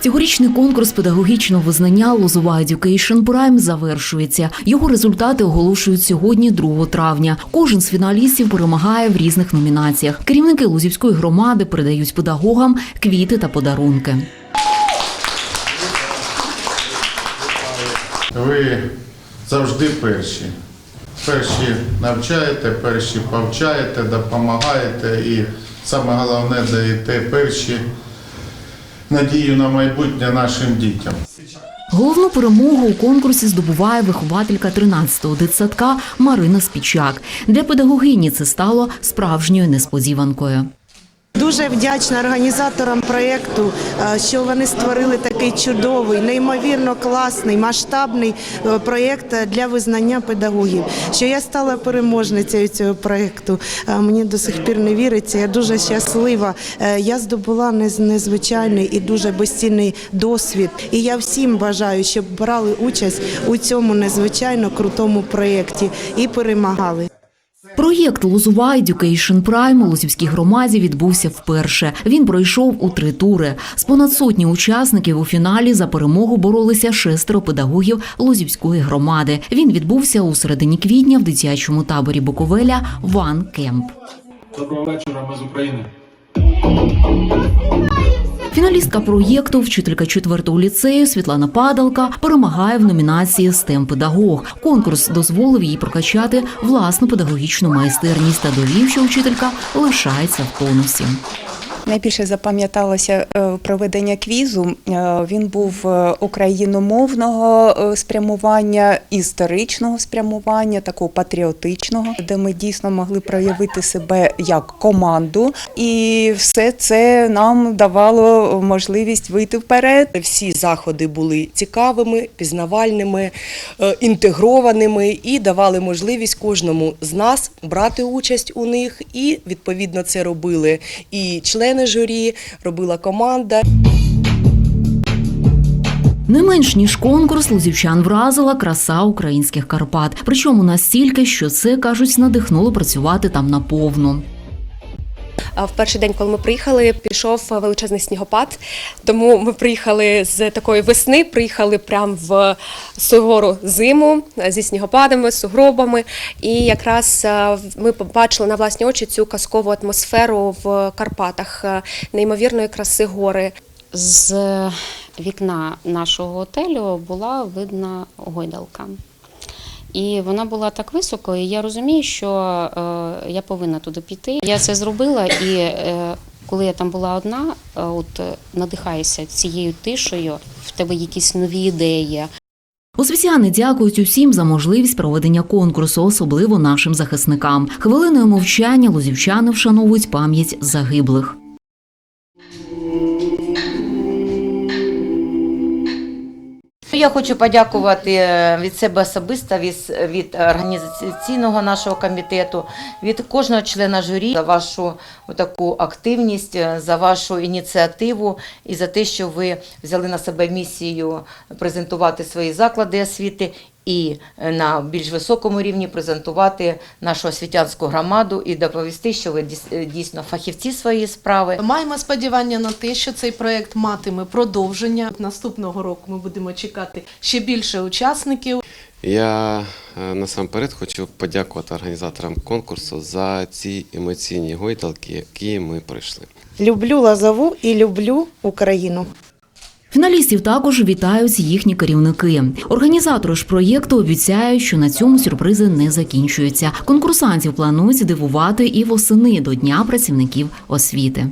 Цьогорічний конкурс педагогічного визнання Лозова Education Prime завершується. Його результати оголошують сьогодні, 2 травня. Кожен з фіналістів перемагає в різних номінаціях. Керівники Лозівської громади передають педагогам квіти та подарунки. Ви завжди перші. Перші навчаєте, перші повчаєте, допомагаєте і саме головне даєте перші надію на майбутнє нашим дітям. Головну перемогу у конкурсі здобуває вихователька 13-го дитсадка Марина Спічак. Для педагогині це стало справжньою несподіванкою. Дуже вдячна організаторам проєкту, е, що вони створили такий чудовий, неймовірно класний, масштабний е, проєкт для визнання педагогів. Що я стала переможницею цього проєкту. Е, Мені до сих пір не віриться. Я дуже щаслива. Я здобула незвичайний і дуже безцінний досвід. І я всім бажаю, щоб брали участь у цьому незвичайно крутому проєкті і перемагали. Проєкт Лозова Education Prime у Лозівській громаді відбувся вперше. Він пройшов у три тури. З понад сотні учасників у фіналі за перемогу боролися шестеро педагогів Лозівської громади. Він відбувся у середині квітня в дитячому таборі Буковеля Ван Кемп. Доброго вечора, ми з України. Фіналістка проєкту, вчителька 4-го ліцею Світлана Падалка, перемагає в номінації «СТЕМ педагог. Конкурс дозволив їй прокачати власну педагогічну майстерність та довів, що вчителька лишається в тонусі. Найбільше запам'яталося е, проведення квізу. Е, Він був е, україномовного спрямування, історичного спрямування, такого патріотичного, де ми дійсно могли проявити себе як команду, і все це нам давало можливість вийти вперед. Всі заходи були цікавими, пізнавальними, інтегрованими і давали можливість кожному з нас брати участь у них. І відповідно це робили і члени журі, робила команда. Не менш ніж конкурс лузівчан вразила краса українських Карпат. Причому настільки, що це кажуть, надихнуло працювати там наповну. В перший день, коли ми приїхали, пішов величезний снігопад. Тому ми приїхали з такої весни, приїхали прямо в сувору зиму зі снігопадами, сугробами. І якраз ми побачили на власні очі цю казкову атмосферу в Карпатах, неймовірної краси гори. З вікна нашого готелю була видна гойдалка. І вона була так високо, і я розумію, що е, я повинна туди піти. Я це зробила, і е, коли я там була одна, е, от надихаюся цією тишею, в тебе якісь нові ідеї, Освітяни дякують усім за можливість проведення конкурсу, особливо нашим захисникам. Хвилиною мовчання лузівчани вшановують пам'ять загиблих. Я хочу подякувати е, від себе особисто, від, від організаційного нашого комітету, від кожного члена журі за вашу таку активність, е, за вашу ініціативу і за те, що ви взяли на себе місію презентувати свої заклади освіти і е, на більш високому рівні презентувати нашу освітянську громаду і доповісти, що ви е, дійсно фахівці своєї справи. Маємо сподівання на те, що цей проект матиме продовження. Наступного року ми будемо чекати ще більше учасників. Я е, насамперед хочу подякувати організаторам конкурсу за ці емоційні гойдалки, які ми пройшли. Люблю Лазову і люблю Україну. Фіналістів також вітають їхні керівники. Організатори ж проєкту обіцяють, що на цьому сюрпризи не закінчуються. Конкурсантів планують дивувати і восени до Дня працівників освіти.